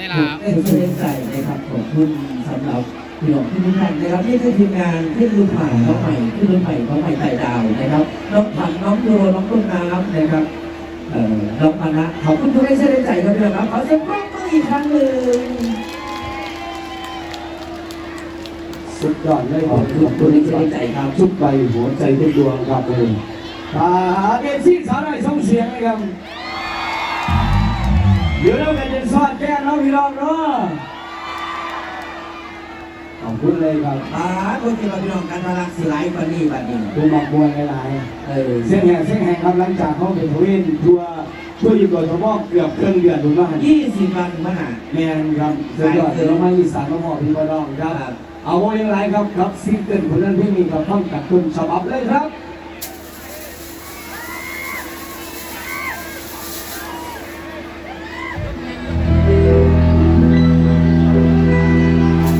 นี่ละได้ทุกเรื่องใจนะครับขอบคุณสำหรับพี่น้องทุกท่านนะครับนี่คือทีมงานที่รุ่นใหม่น้องใหม่ที่รุ่นใหม่น้องใหม่ไต่ดาวนะครับน้องผันน้องโยน้องต้นน้ำนะครับเอ่อน้องมานะขอบคุณทุกท่านที่ได้ใจครับพี่น้องครับขอเสียงปรบมืออีกครั้งหนึ่งสุดยอดเลยขอบคุณทุกท่านที่ได้ใจครับชุดไปหัวใจทุกดวงครับเลยตาเอฟซีสาวได้ส่งเสียงเลยครับ เดี๋ยวเราจะสอดแก้น้องพี่น้องเนาะขอบคุณเลยครับอ่าคนที่เราพี่น้องกันทารักสิไลฟ์บันนี้บันนี้ดูหมอกบวยหลายเออๆเส้นแห่งเส้นแห่งครับหลังจากเขาเป็นทวินทัวร์ช่วยอยู่กับสมองเกือบครึ่งเดือนถูกไหมยี่สิบวันมาหา แมนครับสุดยอดเดี๋ยวเรามาอีสานมาบอกพี่น้องครับ เอาไว้ยังไรครับครับซิงเกิลคนนั้นที่มีกับท่องกับคุณฉบับเลยครับ